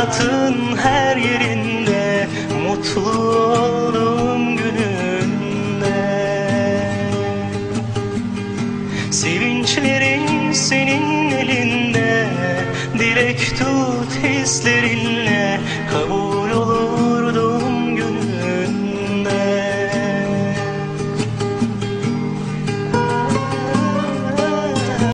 Hayatın her yerinde Mutlu olduğum gününde. Sevinçlerin senin elinde Dilek tut hislerinle Kabul